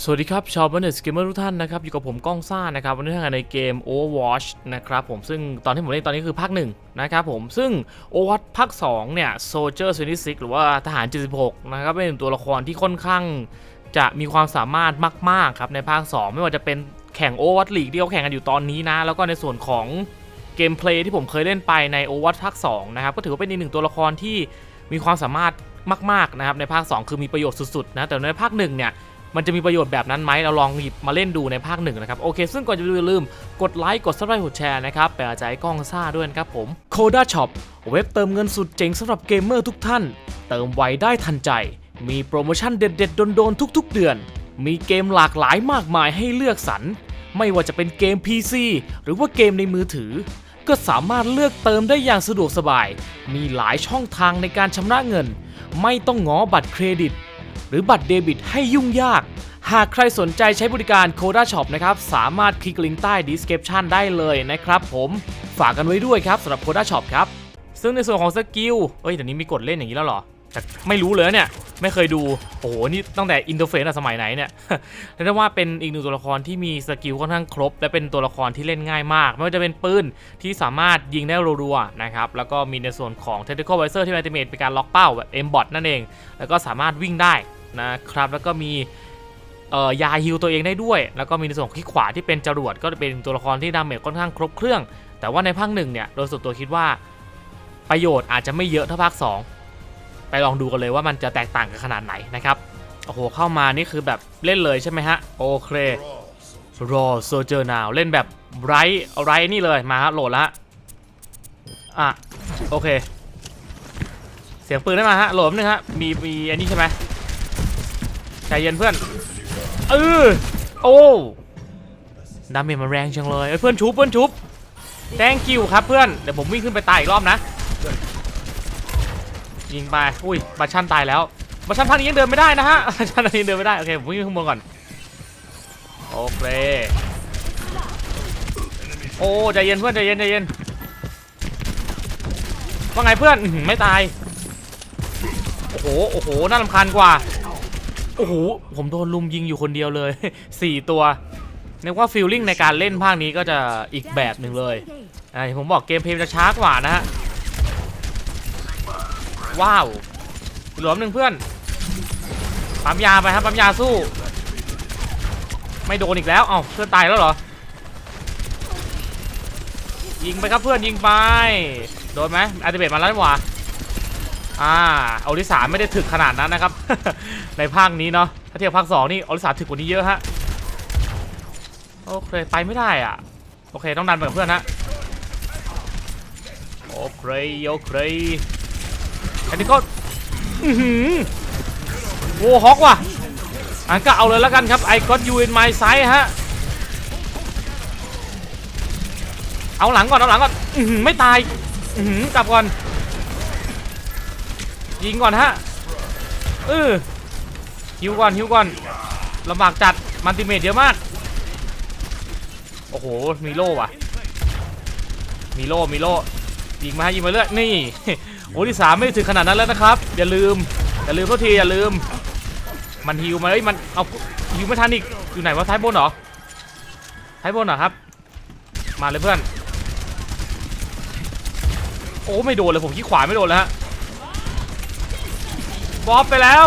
สวัสดีครับ ชาวบันเนสเกมเมอร์ทุกท่านนะครับ อยู่กับผมก้องซ่านะครับวันนี้ทำงานในเกม Overwatch นะครับผมซึ่งตอนที่ผมเล่นตอนนี้คือภาคหนึ่งนะครับผมซึ่ง Overwatch ภาค2เนี่ย Soldier 76หรือว่าทหาร 76 นะครับเป็นตัวละครที่ค่อนข้างจะมีความสามารถมาก ๆ ครับ ในภาค 2 ไม่ว่าจะเป็นแข่ง Overwatch League ที่เขาแข่งกันอยู่ตอนนี้นะ แล้วก็ในส่วนของเกมเพลย์ที่ผมเคยเล่นไปใน Overwatch ภาค2นะครับก็ถือว่าเป็นอีกหนึ่งตัวละครที่มีความสามารถมากๆนะครับในภาค 2 คือมีประโยชน์สุดๆนะแต่ในภาค1เนี่ย มันจะมีประโยชน์แบบนั้นไหมเราลองหยิบมาเล่นดูในภาคหนึ่งนะครับ โอเค ซึ่งก่อนจะดูอย่าลืมกดไลค์กดซับสไครต์กดแชร์นะครับเป็นกำลังใจกล้องซ่าด้วยนะครับผม Coda Shop เว็บเติมเงินสุดเจ๋งสำหรับเกมเมอร์ทุกท่าน เติมไวได้ทันใจ มีโปรโมชั่นเด็ดๆโดนๆทุก ๆ เดือน มีเกมหลากหลายมากมายให้เลือกสรรไม่ว่าจะเป็นเกม PC หรือว่าเกมในมือถือ ก็สามารถเลือกเติมได้อย่างสะดวกสบาย มีหลายช่องทางในการชำระเงิน ไม่ต้องง้อบัตรเครดิต หรือบัตรเดบิตให้ยุ่งยาก หากใครสนใจใช้บริการ Coda Shop นะครับ สามารถคลิกลิงก์ใต้ description ได้เลยนะครับผมฝากกันไว้ด้วยครับสำหรับ Coda Shop ครับ ซึ่งในส่วนของสกิลเอ้ยเดี๋ยวนี้มีกดเล่นอย่างนี้แล้วเหรอแต่ไม่รู้เลยเนี่ยไม่เคยดูโอ้โหนี่ตั้งแต่อินเทอร์เฟซสมัยไหนเนี่ยเรียกได้ว่าเป็นอีกหนึ่งตัวละครที่มีสกิลค่อนข้างครบ และเป็นตัวละครที่เล่นง่ายมาก ไม่ว่าจะเป็นปืนที่สามารถยิงได้รัวๆนะครับแล้วก็มีในส่วนของ Tactical Visor ที่ Ultimate เป็นการล็อกเป้าแบบ M-Bot นั่นเอง แล้วก็สามารถวิ่งได้ นะครับ แล้วก็มียาฮิลตัวเองได้ด้วย แล้วก็มีในส่วนของคลิกขวาที่เป็นจรวดก็เป็นตัวละครที่ดาเมจค่อนข้างครบเครื่อง แต่ว่าในภาคหนึ่งเนี่ยโดยส่วนตัวคิดว่าประโยชน์อาจจะไม่เยอะเท่าภาค 2 ไปลองดูกันเลยว่ามันจะแตกต่างกันขนาดไหนนะครับ โอ้โห เข้ามานี่คือแบบเล่นเลยใช่ไหมฮะ โอเครอโซเจอร์นาวเล่นแบบไรไรนี่เลยมาฮะโหลดละอะ โอเค เสียงปืนได้มาฮะโหลดนึงฮะมีมีอันนี้ใช่ไหม ใจเย็นเพื่อนเออโอ้ดาเมจมันแรงจังเลยเอ้เพื่อนชุบเพื่อนชุบ thank you ครับเพื่อนเดี๋ยวผมวิ่งขึ้นไปตายอีกรอบนะยิงไปอุ้ยบัชชันตายแล้วบัชชันพันนี้ยังเดินไม่ได้นะฮะบัชชันนี้เดินไม่ได้โอเคผมวิ่งข้างบนก่อนโอเคโอ้ใจเย็นเพื่อนใจเย็นใจเย็นว่าไงเพื่อนไม่ตายโอ้โหโอ้โหน่ารำคาญกว่า โอ้โหผมโดนลุมยิงอยู่คนเดียวเลยสี่ตัวเรียกว่าฟีลลิ่งในการเล่นภาคนี้ก็จะอีกแบบหนึ่งเลยอ่าผมบอกเกมเพลย์จะช้ากว่านะฮะ ว้าวหลือมหนึ่งเพื่อนปั๊มยาไปครับปั๊มยาสู้ ไม่โดนอีกแล้วเอ้าเพื่อนตายแล้วเหรอ ยิงไปครับเพื่อนยิงไป โดนไหมอัลติเบตมาแล้วหว่า อ่าอลิสาไม่ได้ถึกขนาดนั้นนะครับ ในภาคนี้เนาะถ้าเทียบภาคสองนี่อลิสาถึกกว่านี้เยอะฮะโอเคไปไม่ได้อะโอเคต้องดันไปกับเพื่อนฮะโอเคโอเคอันนี้ก็อือหือโวฮอกว่ะอันก็เอาเลยแล้วกันครับ I got you in my sight ฮะเอาหลังก่อนเอาหลังก่อนอือหือไม่ตายอือหือกลับก่อน ยิงก่อนฮะเออฮิวก่อนฮิวก่อนลำบากจัดมันติเมตเยอะมาก โอ้โห มีโล่ว่ะ มีโล่ มีโล่ยิงมาให้ยิงมาเรื่อยนี่โอ้ที่สามไม่ถึงขนาดนั้นแล้วนะครับ อย่าลืม อย่าลืมทุกที อย่าลืม มันฮิวมาเอ้ย มัน เอาฮิวไม่ทันอีก อยู่ไหนวะท้ายบนเหรอ ท้ายบนเหรอครับ มาเลยเพื่อน โอ้ ไม่โดนเลย ผมขี้ขวาไม่โดนแล้วฮะ บอบไปแล้ว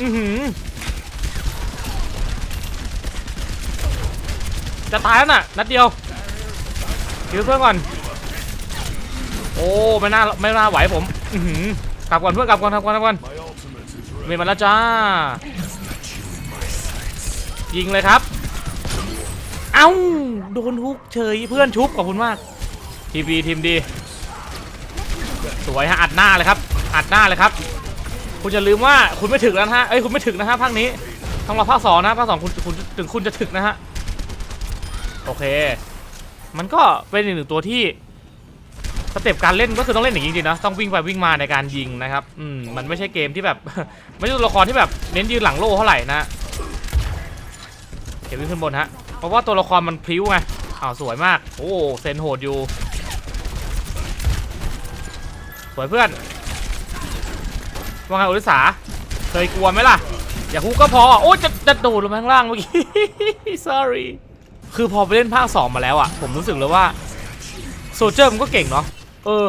อือหือ จะตายแล้วน่ะ นัดเดียวคิวเพื่อนก่อน โอ้ ไม่น่า ไม่น่าไหวผม อือหือกลับก่อนเพื่อนกลับก่อนกลับก่อนกลับก่อนเมย์มาแล้วจ้า ยิงเลยครับ เอ้า โดนฮุกเฉยเพื่อนชุบขอบคุณมาก ทีมดีทีมดี สวยฮะอัดหน้าเลยครับ อัดหน้าเลยครับ คุณอย่าลืมว่าคุณไม่ถึกแล้วนะฮะเอ้ยคุณไม่ถึกนะฮะภาคนี้ต้องรอภาคสองนะภาคสองคุณคุณถึงคุณจะถึกนะฮะโอเค มันก็เป็นอีกหนึ่งตัวที่สเต็ปการเล่นก็คือต้องเล่นอย่างนี้จริงๆนะต้องวิ่งไปวิ่งมาในการยิงนะครับอืมมันไม่ใช่เกมที่แบบ ไม่ใช่ตัวละครที่แบบเน้นยืนหลังโล่เท่าไหร่นะเก็บวิ่งขึ้นบนฮะเพราะว่าตัวละครมันพลิ้วไงอ้าวสวยมาก โอ้เซนโหดอยู่ สวยเพื่อน ว่าไงอลิสาเคยกลัวไหมล่ะ อย่าฮุกก็พอ โอ้จะจะโดดลงข้างล่างเมื่อกี้ sorry คือพอไปเล่นภาค 2 มาแล้วอะ ผมรู้สึกเลยว่าโซเจอร์มันก็เก่งเนาะเออ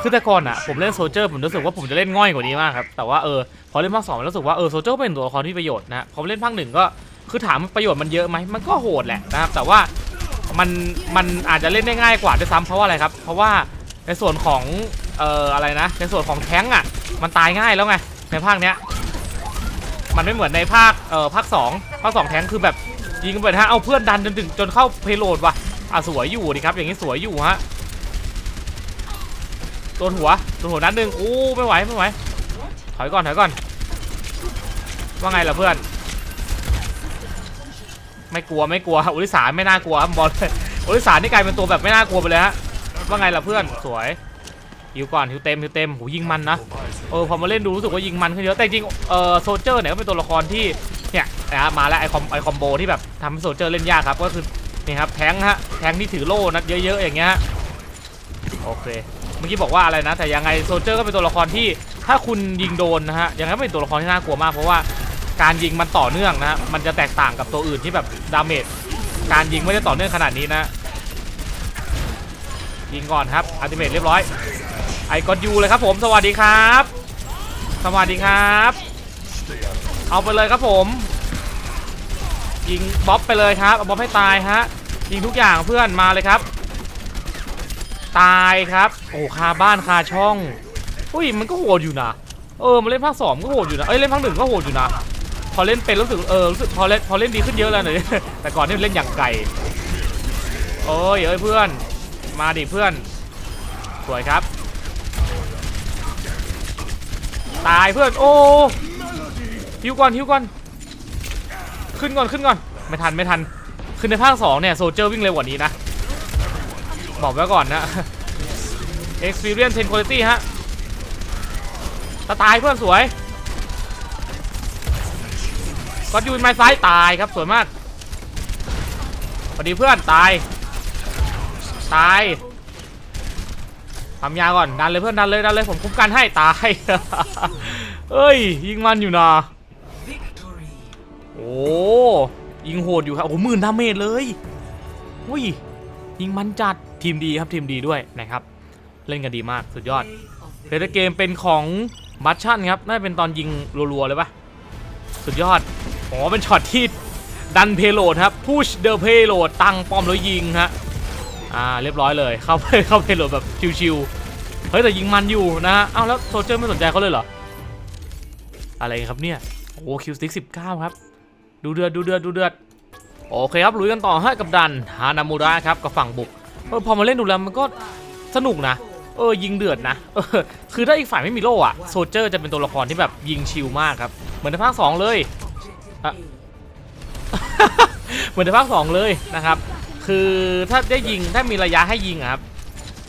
คือแต่ก่อนอะ ผมเล่นโซเจอร์ผมรู้สึกว่าผมจะเล่นง่อยกว่านี้มากครับ แต่ว่าเออ พอเล่นภาค2รู้สึกว่าเออโซเจอร์เป็นตัวละครที่ประโยชน์นะพอเล่นภาคหนึ่งก็คือถามประโยชน์มันเยอะไหมมันก็โหดแหละนะครับ แต่ว่ามันมันอาจจะเล่นได้ง่ายกว่าด้วยซ้ำเพราะว่าอะไรครับ เพราะว่าในส่วนของเอ่ออะไรนะ ในส่วนของแท้งอะ มันตายง่ายแล้วไงในภาคเนี้ย มันไม่เหมือนในภาคเอ่อภาคสองภาคสองแทงคือแบบยิงไปฮะเอาเพื่อนดันจนถึงจนเข้าเพโลดว่ะอะสวยอยู่ดิครับ อย่างนี้สวยอยู่ฮะโดนหัวโดนหัวนัดหนึ่งโอ้ไม่ไหวไม่ไหวถอยก่อนถอยก่อนว่าไงล่ะเพื่อน ไม่กลัวไม่กลัวอุลิสาไม่น่ากลัวบบอลอุลิสานี่กลายเป็นตัวแบบไม่น่ากลัวไปเลยฮะว่าไงล่ะเพื่อนสวย ฮิวก่อนฮิวเต็มฮิวเต็มหูยิงมันนะเออพอมาเล่นดูรู้สึกว่ายิงมันขึ้นเยอะแต่จริงเออโซเจอร์เนี่ยก็เป็นตัวละครที่เนี่ยนะมาแล้วไอคอมไอคอมโบที่แบบทำให้โซเจอร์เล่นยากครับก็คือนี่ครับแทงฮะแทงที่ถือโล่นัดเยอะๆอย่างเงี้ยโอเคเมื่อกี้บอกว่าอะไรนะ แต่ยังไงโซเจอร์ก็เป็นตัวละครที่ถ้าคุณยิงโดนนะฮะยังไงเป็นตัวละครที่น่ากลัวมากเพราะว่าการยิงมันต่อเนื่องนะฮะมันจะแตกต่างกับตัวอื่นที่แบบดาเมจการยิงไม่ได้ต่อเนื่องขนาดนี้นะยิงก่อนครับอัลติเมทเรียบร้อย ไอกดยูเลยครับผมสวัสดีครับ สวัสดีครับ เอาไปเลยครับผม ยิงบ๊อบไปเลยครับเอาบ๊อบให้ตายฮะยิงทุกอย่างเพื่อนมาเลยครับ ตายครับโอ้คาบ้านคาช่องอุ้ยมันก็โหดอยู่นะเออมาเล่นภาคสองก็โหดอยู่นะเอ้ยเล่นภาคหนึ่งก็โหดอยู่นะพอเล่นเป็นรู้สึกเออรู้สึกพอเล่นพอเล่นดีขึ้นเยอะแล้วหน่อยแต่ก่อนนี่เล่นอย่างไก่โอ้ยเอ้ยเพื่อน มาดิเพื่อนสวยครับ ตายเพื่อนโอ้ฮิวก่อนฮิวก่อน ขึ้นก่อนขึ้นก่อน ไม่ทันไม่ทัน ขึ้นในภาค2เนี่ยโซเจอร์วิ่งเร็วกว่านี้นะ บอกไว้ก่อนนะ experience 10 quality ฮะตาตายเพื่อนสวยก็ยูนไม้ซ้ายตายครับสวยมากสวัสดีเพื่อนตาย ตาย ทำยาก่อนดันเลยเพื่อนดันเลยดันเลยผมคุ้มกันให้ตายเอ้ยยิงมันอยู่นะโอ้ยิงโหดอยู่ครับโอ้หมื่นดาเมจเลยอุ้ยยิงมันจัดทีมดีครับทีมดีด้วยนะครับ เล่นกันดีมากสุดยอดเพลย์เกมเป็นของบัชชั่นครับน่าจะเป็นตอนยิงรัวๆเลยปะสุดยอดอ๋อเป็นช็อตที่ดันเพโลดครับ push the payload ตั้งป้อมแล้วยิงฮะ อ่าเรียบร้อยเลยเข้าไปเข้าไปโหลดแบบชิวๆเฮ้ยแต่ยิงมันอยู่นะฮะอ้าวแล้วโซเจอร์ไม่สนใจเขาเลยเหรออะไรครับเนี่ยโอ้คิวสติ๊กสิบเก้าครับ ดูเดือดดูเดือดดูเดือดโอเคครับลุยกันต่อให้กับดันฮานามูระครับกับฝั่งบุกเออพอมาเล่นดูแล้วมันก็สนุกนะเออยิงเดือดนะเออคือถ้าอีกฝ่ายไม่มีโล่อะโซเจอร์จะเป็นตัวละครที่แบบยิงชิลมากครับ เหมือนในภาค 2 เลยอะเหมือนในภาค 2 เลยนะครับ คือถ้าได้ยิงถ้ามีระยะให้ยิงครับ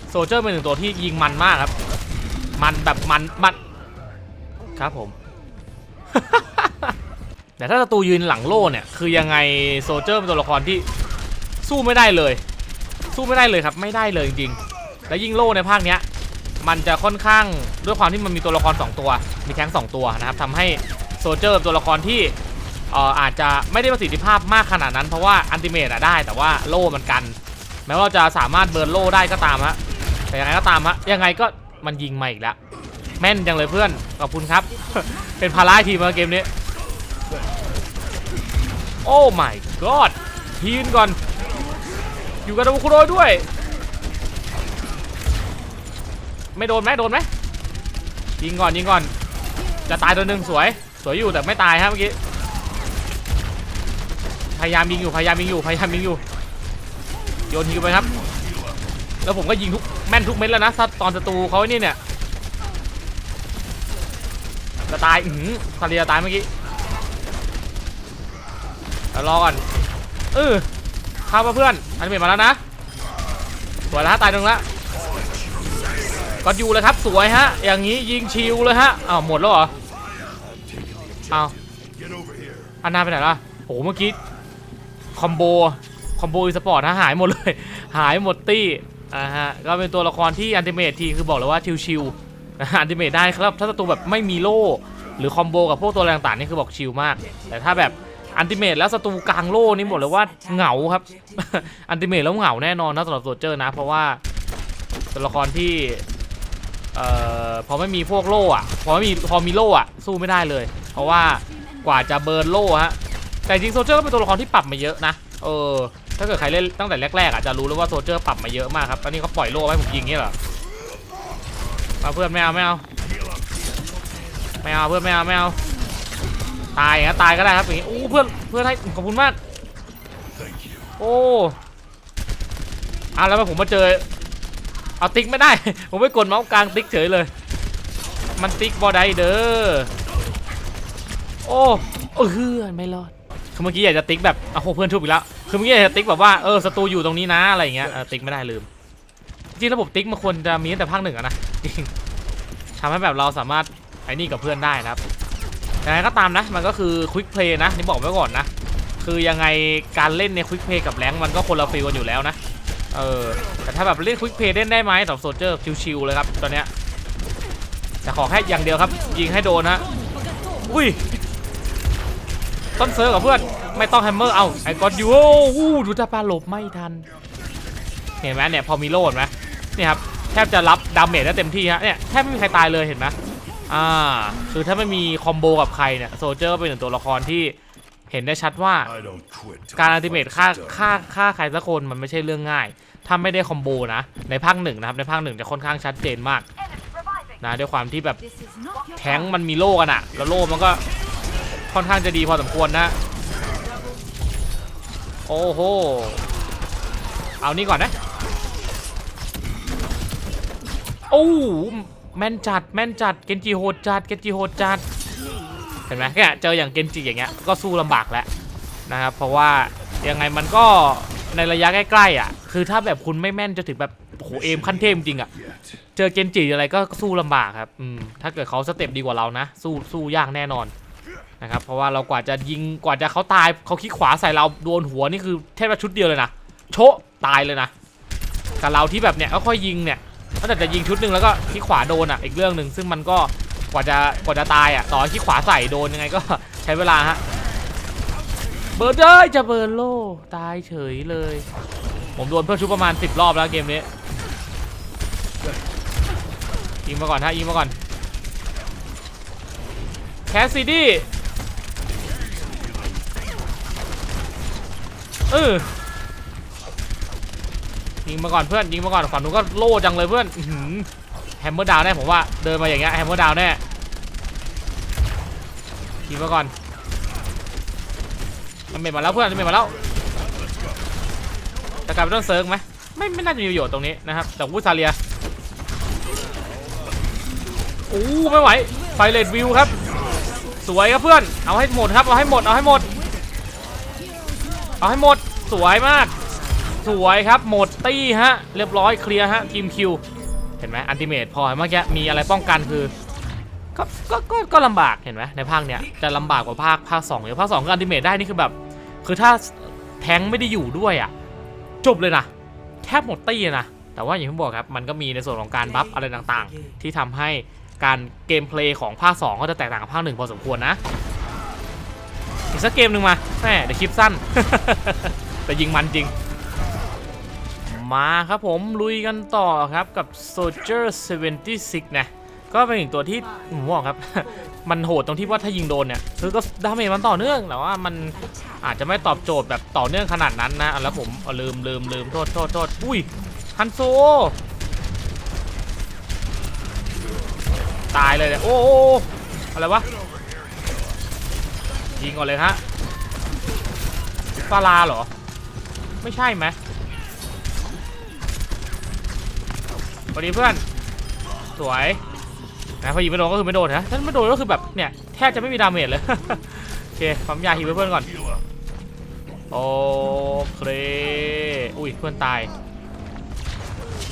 โซเจอร์เป็นหนึ่งตัวที่ยิงมันมากครับ มันแบบมันมันครับผม แต่ถ้าศัตรูยืนหลังโล่เนี่ย คือยังไงโซเจอร์เป็นตัวละครที่สู้ไม่ได้เลย สู้ไม่ได้เลยครับ ไม่ได้เลยจริงๆและยิ่งโล่ในภาคเนี้ย มันจะค่อนข้างด้วยความที่มันมีตัวละคร 2 ตัว มีแท้ง2ตัวนะครับทำให้โซเจอร์เป็นตัวละครที่ อ่ออาจจะไม่ได้ประสิทธิภาพมากขนาดนั้น เพราะว่าอันติเมตอะได้แต่ว่าโล่มันกัน แม้ว่าจะสามารถเบิร์นโล่ได้ก็ตามฮะแต่ยังไงก็ตามฮะยังไงก็มันยิงมาอีกแล้วแม่นจังเลยเพื่อนขอบคุณครับ เป็นภาระให้ทีมาเกมนี้ โอ้ my god ทีนก่อน อยู่กับดาวคุโรยด้วย ไม่โดนไหมโดนไหมยิงก่อนยิงก่อน จะตายตัวหนึ่งสวย สวยอยู่แต่ไม่ตายฮะเมื่อกี้ พยายามยิงอยู่พยายามยิงอยู่พยายามยิงอยู่โยนยิงไปครับ แล้วผมก็ยิงทุกแม่นทุกเม็ดแล้วนะตอนศัตรูเขาไอ้นี่ยเนี่ยจะตายอือซาเรียตายเมื่อกี้แล้วรอก่อนเออเข้ามาเพื่อนอันนี้มาแล้วนะสวยแล้วตายหนึ่งละก็อยู่เลยครับสวยฮะ อย่างนี้ยิงชิวเลยฮะอ้าวหมดแล้วเหรออ้าวอันนาไปไหนล่ะโอ้โหเมื่อกี้ คอมโบคอมโบอีสปอร์ตฮะหายหมดเลย หายหมดตี้อ่าฮะก็เป็นตัวละครที่อันติเมททีคือบอกเลยว่าชิวๆอันติเมทได้ครับถ้าศัตรูแบบไม่มีโล่หรือคอมโบกับพวกตัวอะไรต่างนี่คือบอกชิลมาก แต่ถ้าแบบอันติเมตแล้วศัตรูกลางโล่นี่บอกเลยว่าเหงาครับ อันติเมตแล้วเหงาแน่นอนนะสำหรับโซเจอร์นะ เพราะว่าตัวละครที่เอ่อพอไม่มีพวกโล่อะพอไม่มีพอมีโล่อะสู้ไม่ได้เลย เพราะว่ากว่าจะเบิร์นโล่ฮะ แต่จริงโซเจอร์ก็เป็นตัวละครที่ปรับมาเยอะนะ เออ ถ้าเกิดใครเล่นตั้งแต่แรกๆอาจจะรู้เลยว่าโซเจอร์ปรับมาเยอะมากครับ ตอนนี้เขาปล่อยโล่ไว้ผมยิงงี้เหรอมาเพื่อนไม่เอาไม่เอาไม่เอาเพื่อนไม่เอาไม่เอาตายนะตายก็ได้ครับอย่างงี้โอ้เพื่อนเพื่อนให้ขอบคุณมาก โอ้อะแล้วผมมาเจอเอาติ๊กไม่ได้ ผมไม่กดเมาส์กลางติ๊กเฉยเลย มันติ๊กบอได้เด้อโอ้เออไม่รอด คือเมื่อกี้อยากจะติ๊กแบบเอาโหเพื่อนทุบอีกแล้ว คือเมื่อกี้อยากจะติ๊กแบบว่าเออศัตรูอยู่ตรงนี้นะอะไรอย่างเงี้ยเออติ๊กไม่ได้ลืม จริงระบบติ๊กมันควรจะมีตั้งแต่ภาคหนึ่งอะนะจริงทำให้แบบเราสามารถไอ้นี่กับเพื่อนได้นะครับยังไงก็ตามนะ มันก็คือควิกเพลย์นะนี่บอกไว้ก่อนนะ คือยังไงการเล่นในควิกเพย์กับแรงมันก็คนละฟีลกันอยู่แล้วนะ เออ แต่ถ้าแบบเล่นควิกเพย์เล่นได้ไหมสำหรับโซเจอร์ชิวๆเลยครับตอนเนี้ยแต่ขอแค่อย่างเดียวครับ ยิงให้โดนนะ อุ้ย ต้นเซิร์ฟกับเพื่อน ไม่ต้องแฮมเมอร์ เอาไอ้กอดยูโอ้โหดูตาปลาหลบไม่ทัน เห็นไหมเนี่ยพอมีโล่เห็นไหมเนี่ยครับแทบจะรับดาเมจได้เต็มที่ฮะเนี่ยแทบไม่มีใครตายเลยเห็นไหมอ่าคือถ้าไม่มีคอมโบกับใครเนี่ยโซเจอร์ก็เป็นหนึ่งตัวละครที่เห็นได้ชัดว่า I don't quit till การอั the ลติเมท fight is ฆ่า done. ฆ่าฆ่าใครสักคนมันไม่ใช่เรื่องง่าย ถ้าไม่ได้คอมโบนะ ในภาคหนึ่งนะครับ ในภาคหนึ่งจะค่อนข้างชัดเจนมากนะด้วยความที่แบบ This is not your แท้งมันมีโล่กันอะแล้วโล่มันก็ ค่อนข้างจะดีพอสมควรนะ โอ้โห เอานี่ก่อนนะ โอ้แม่นจัดแม่นจัด เกนจิโหดจัด เกนจิโหดจัด เห็นไหมแค่เจออย่างเกนจิอย่างเงี้ยก็สู้ลำบากแล้วนะครับ เพราะว่ายังไงมันก็ในระยะใกล้ๆอะ คือถ้าแบบคุณไม่แม่นจะถึงแบบโอ้โหเอมขั้นเทพจริงอะ เจอเกนจิอะไรก็สู้ลำบากครับอืมถ้าเกิดเขาสเต็ปดีกว่าเรานะ สู้สู้ยากแน่นอน นะครับเพราะว่าเรากว่าจะยิงกว่าจะเขาตายเขาคลิกขวาใส่เราโดนหัวนี่คือแทบจะชุดเดียวเลยนะโชะตายเลยนะกับเราที่แบบเนี้ยก็ค่อยยิงเนี่ยถ้าแต่จะยิงชุดหนึ่งแล้วก็คลิกขวาโดนอะอีกเรื่องหนึ่งซึ่งมันก็กว่าจะกว่าจะตายอะต่อคลิกขวาใส่โดนยังไงก็ใช้เวลาฮะเบิร์ดเลยจะเบิร์โลตายเฉยเลย ผมโดนเพื่อชุบประมาณ 10 รอบแล้วเกมนี้ยิงมาก่อนฮะยิงมาก่อนแคสซิดี้ เออยิงมาก่อนเพื่อนยิงมาก่อนฝั่งนู้นก็โล่จังเลยเพื่อนแฮมเมอร์ดาวแน่ผมว่าเดินมาอย่างเงี้ยแฮมเมอร์ดาวแน่ยิงมาก่อนมันเม็ดมาแล้วเพื่อนมันเม็ดมาแล้วจะกลายเป็นต้นเซิร์กไหมไม่ไม่น่าจะมีประโยชน์ตรงนี้นะครับแต่วูซาเลียโอ้ไม่ไหวไฟเลดวิวครับ สวยครับเพื่อนเอาให้หมดครับเอาให้หมดเอาให้หมดเอาให้หมด สวยมาก สวยครับหมดตี้ฮะ เรียบร้อยเคลียร์ฮะทีมคิว เห็นไหมอันติเมทพอเมื่อกี้มีอะไรป้องกันคือก็ก็ก็ก็ลำบากเห็นไหมในภาคเนี้ยจะลำบากกว่าภาคภาคสองเยอะภาคสองก็อันติเมทได้นี่คือแบบ คือถ้าแทงไม่ได้อยู่ด้วยอะจบเลยนะแทบหมดตี้นะแต่ว่าอย่างที่บอกครับมันก็มีในส่วนของการบัฟอะไรต่างๆ ที่ทำให้การเกมเพลย์ของภาค2ก็จะแตกต่างกับภาค1พอสมควรนะ อีกสักเกมหนึ่งมาแม่เดี๋ยวคลิปสั้น แต่ยิงมันจริง มาครับผมลุยกันต่อครับกับ Soldier 76 นะ ก็เป็นอีกตัวที่ผมบอกครับ มันโหดตรงที่ว่าถ้ายิงโดนเนี่ย คือก็ดาเมจมันต่อเนื่องแต่ว่ามันอาจจะไม่ตอบโจทย์แบบต่อเนื่องขนาดนั้นนะแล้วผมลืมลืมลืมโทษโทษโทษอุ้ยฮันโซตายเลยเนี่ยโอ้โอ้โอ้อะไรวะยิงก่อนเลยฮะฟาลาเหรอ ไม่ใช่ไหมสวัสดีเพื่อน สวยนะพอยิงไม่โดนก็คือไม่โดนนะถ้าไม่โดนก็คือแบบเนี่ยแทบจะไม่มีดาเมจเลยโอเคความยาฮิวเพื่อนก่อนโอเคอุ้ยเพื่อนตาย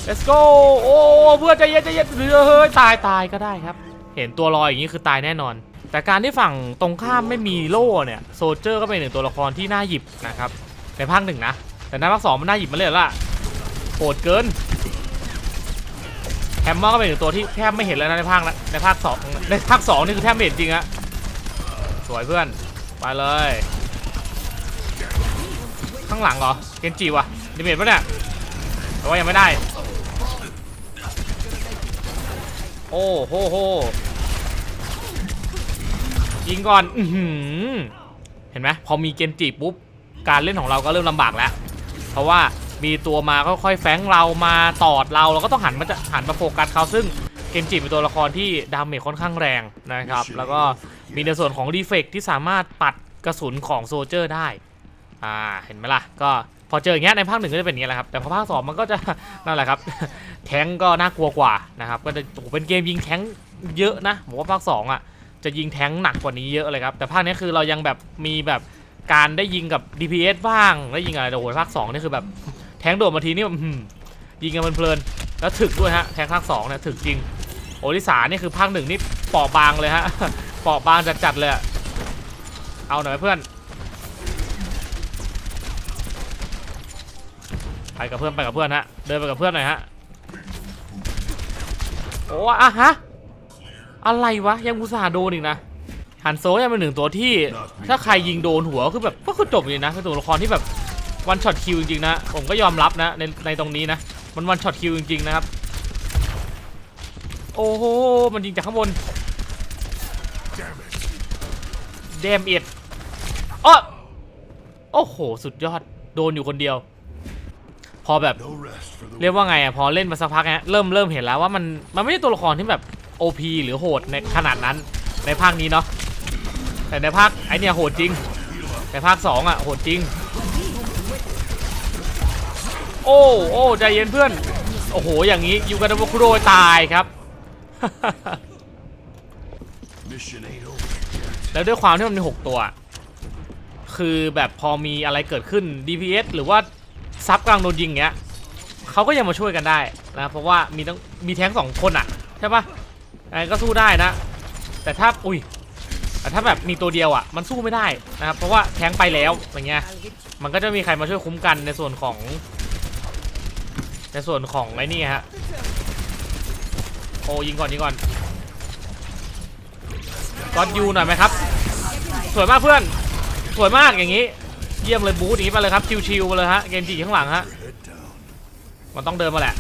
let's go โอ้เพื่อนใจเย็นใจเย็นเฮ้ยตายตายก็ได้ครับ เห็นตัวลอยอย่างนี้คือตายแน่นอน แต่การที่ฝั่งตรงข้ามไม่มีโล่เนี่ยโซเจอร์ก็เป็นหนึ่งตัวละครที่น่าหยิบนะครับในภาคหนึ่งนะ แต่ในภาคสองมันน่าหยิบมาเลยล่ะโหดเกินแฮมเมอร์ก็เป็นหนึ่งตัวที่แทบไม่เห็นแล้วนะในภาคนในภาคสองในภาคสองนี่คือแทบไม่เห็นจริงอะสวยเพื่อนไปเลย ข้างหลังเหรอเกนจิวะดิเมทปะเนี่ยแต่ว่ายังไม่ได้ โอ้โหโหยิงก่อนอเห็นไหมพอมีเกนจิปุ๊บการเล่นของเราก็เริ่มลำบากแล้ว เพราะว่ามีตัวมาค่อยๆแฝงเรามาตอดเราเราก็ต้องหันมาจะหันมาโฟกัสเขาซึ่งเกนจิเป็นตัวละครที่ดาเมจค่อนข้างแรงนะครับ แล้วก็มีในส่วนของดีเฟกที่สามารถปัดกระสุนของโซเจอร์ได้ อ่า เห็นไหมล่ะ ก็พอเจออย่างเงี้ยในภาคหนึ่งก็จะเป็นอย่างเงี้ยแหละครับ แต่พอภาคสองมันก็จะนั่นแหละครับ แทงก์ก็น่ากลัวกว่านะครับ ก็จะโอ้โหเป็นเกมยิงแทงก์เยอะนะผมว่าภาคสองอะ จะยิงแทงก์หนักกว่านี้เยอะเลยครับ แต่ภาคนี้คือเรายังแบบมีแบบ การได้ยิงกับ DPS บ้างได้ยิงอะไรโอ้โหภาคสองนี่คือแบบแทงโดดมาทีนี่แบบอื้อหือยิงกันเพลินแล้วถึกด้วยฮะแทงภาคสองเนี่ยถึกจริงโอริสานี่คือภาคหนึ่งนี่เปราะบางเลยฮะเปราะบางจัดๆเลยเอาหน่อยเพื่อนไปกับเพื่อนไปกับเพื่อนฮะเดินไปกับเพื่อนหน่อยฮะโอ้อะฮะอะไรวะยังอุตส่าห์โดนอีกนะ ฮันโซยังเป็นหนึ่งตัวที่ ถ้าใครยิงโดนหัวคือแบบก็คือจบเลยนะเป็นตัวละครที่แบบวันช็อตคิวจริงๆนะ ผมก็ยอมรับนะในในตรงนี้นะ มันวันช็อตคิวจริงๆนะครับ โอ้โห มันยิงจากข้างบนเดมเอ็ดอ้อโอ้โห สุดยอด โดนอยู่คนเดียว พอแบบ เรียกว่าไงอะ พอเล่นมาสักพักเนี้ยเริ่มเริ่มเห็นแล้วว่ามัน มันไม่ใช่ตัวละครที่แบบ OP หรือโหดในขนาดนั้นในภาคนี้เนาะ แต่ในภาคไอเนี่ยโหดจริงในภาคสองอะโหดจริง โอ้โอ้ใจเย็นเพื่อน โอ้โห อย่างนี้ยูกันดาคุโรตายครับ แล้วด้วยความที่มันมี 6 ตัว คือแบบพอมีอะไรเกิดขึ้น DPS หรือว่าซับกลางโดนยิงเงี้ยเขาก็ยังมาช่วยกันได้นะ เพราะว่ามีต้องมีแท้งสองคนอะ ใช่ปะไอ้ก็สู้ได้นะ แต่ถ้าอุ้ย แต่ถ้าแบบมีตัวเดียวอะมันสู้ไม่ได้นะครับเพราะว่าแทงไปแล้วอย่างเงี้ยมันก็จะมีใครมาช่วยคุ้มกันในส่วนของ ในส่วนของไอ้นี่ฮะโอ้ยิงก่อนยิงก่อนก่อนยูหน่อยไหมครับ สวยมากเพื่อนสวยมากอย่างนี้ เยี่ยมเลยบูธอย่างนี้ไปเลยครับชิวๆไปเลยฮะเกนจิข้างหลังฮะมันต้องเดินมาแหละ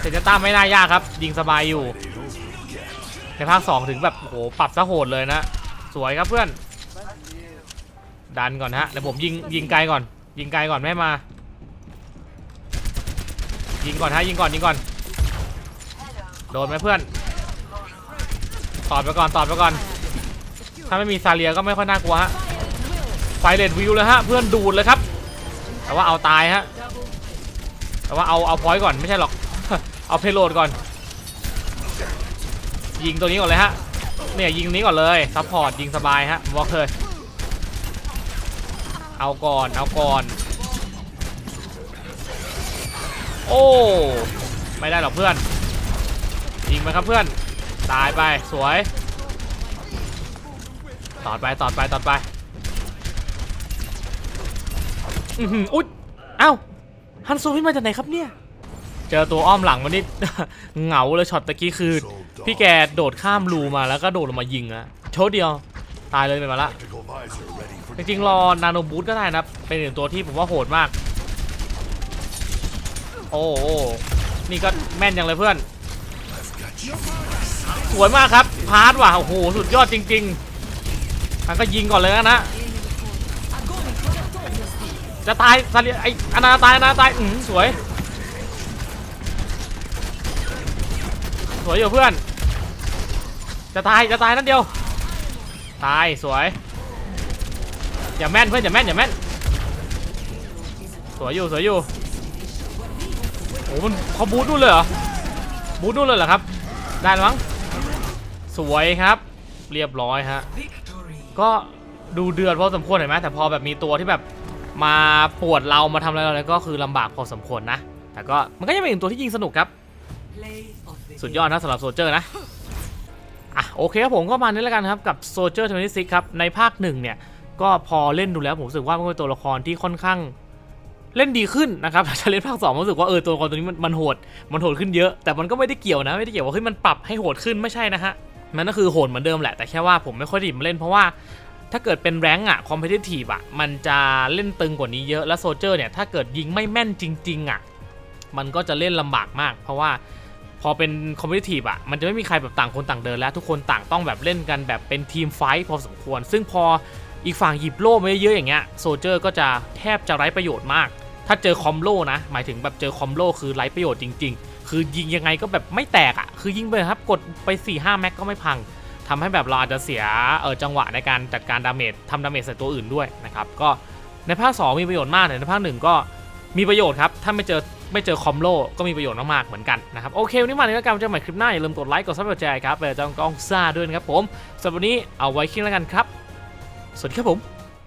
เซนจะต้าไม่น่ายากครับ ยิงสบายอยู่ ในภาค 2 ถึงแบบโอ้โหปรับซะโหดเลยนะ สวยครับเพื่อน ดันก่อนฮะเดี๋ยวผมยิงยิงไกลก่อน ยิงไกลก่อนไม่มา ยิงก่อนฮะยิงก่อนยิงก่อน โดนไหมเพื่อนตอดไปก่อนตอดไปก่อน ถ้าไม่มีซาเลียก็ไม่ค่อยน่ากลัวฮะไฟเลดวิวเลยฮะเพื่อนดูดเลยครับ แต่ว่าเอาตายฮะแต่ว่าเอาเอาพอยต์ก่อนไม่ใช่หรอก เอาเพโลดก่อน ยิงตัวนี้ก่อนเลยฮะ เนี่ยยิงนี้ก่อนเลยซัพพอร์ตยิงสบายฮะวอล์กเลย เอาก่อน เอาก่อน โอ้ ไม่ได้หรอกเพื่อน ยิงไปครับเพื่อน ตายไปสวย ตอดไปตอดไปตอดไป อือหืออุ๊ยเอ้าฮันซูพี่มาจากไหนครับเนี่ย เจอตัวอ้อมหลังมันนี่เหงาเลยช็อตตะกี้คือ พี่แกโดดข้ามรูมาแล้วก็โดดลงมายิงอะโชดเดียวตายเลยไปมาละ Tactical visor ready for จริงๆรอนาโนบูทก็ได้นะเป็นหนึ่งตัวที่ผมว่าโหดมาก โอ้โอ้นี่ก็แม่นยังเลยเพื่อน got you. สวยมากครับ พาร์ทว่ะโอ้โหสุดยอดจริงๆมันก็ยิงก่อนเลยนะจะตายซาเลียไออนาตายอนาตายอืมสวย สวยอยู่เพื่อน จะตายจะตายนั่นเดียว ตายสวย อย่าแม่นเพื่อนอย่าแม่นอย่าแม่น สวยอยู่สวยอยู่โอ้มันเขาบูทนู่นเลยเหรอ บูทนู่นเลยเหรอครับ ได้แล้วมั้ง สวยครับ เรียบร้อยฮะ ก็ดูเดือดพอสมควรเห็นไหมแต่พอแบบมีตัวที่แบบมาปวดเรามาทำอะไรเราเนี่ยก็คือลำบากพอสมควรนะ แต่ก็มันก็ยังเป็นอีกตัวที่ยิงสนุกครับ สุดยอดนะสำหรับโซเจอร์นะ อะโอเคครับผมก็มานี้แล้วกันครับกับโซเจอร์26ครับในภาคหนึ่งเนี่ยก็พอเล่นดูแล้วผมรู้สึกว่ามันเป็นตัวละครที่ค่อนข้างเล่นดีขึ้นนะครับจะเล่นภาคสองรู้สึกว่าเออตัวละครตัวนี้มันมันโหด มันโหดขึ้นเยอะ แต่มันก็ไม่ได้เกี่ยวนะ ไม่ได้เกี่ยวว่าเฮ้ยมันปรับให้โหดขึ้นไม่ใช่นะฮะ มันก็คือโหดเหมือนเดิมแหละ แต่แค่ว่าผมไม่ค่อยดิบมาเล่นเพราะว่า ถ้าเกิดเป็นแรงค์อะคอมเพลทีฟอะมันจะเล่นตึงกว่านี้เยอะ แล้วโซเจอร์เนี่ยถ้าเกิดยิงไม่แม่นจริง ๆอะมันก็จะเล่นลำบากมาก เพราะว่า พอเป็นคอมเพลทีฟอะมันจะไม่มีใครแบบต่างคนต่างเดินแล้ว ทุกคนต่างต้องแบบเล่นกันแบบเป็นทีมไฟท์พอสมควร ซึ่งพออีกฝั่งหยิบโล่มาเยอะๆอย่างเงี้ยโซเจอร์ก็จะแทบจะไร้ประโยชน์มาก ถ้าเจอคอมโล่นะหมายถึงแบบเจอคอมโล่คือไร้ประโยชน์จริง ๆ คือยิงยังไงก็แบบไม่แตกอะ่ะคือยิงไปครับกดไป4-5แม็กก็ไม่พังทำให้แบบเราอาจจะเสียเออจังหวะในการจัดการดาเมจทำดาเมจใส่ตัวอื่นด้วยนะครับก็ในภาค 2 มีประโยชน์มากแต่ในภาค1ก็มีประโยชน์ครับถ้าไม่เจอ ไม่เจอคอมโลก็มีประโยชน์มากๆเหมือนกันนะครับโอเควันนี้มาในรายการเจอใหม่คลิปหน้าอย่าลืมกดไลค์กดซับสไครต์ครับไปิดจองกล้องซ่าด้วยนะครับผมสำหรับวันนี้เอาไว้คิดแล้วกันครับ สวัสดีครับผม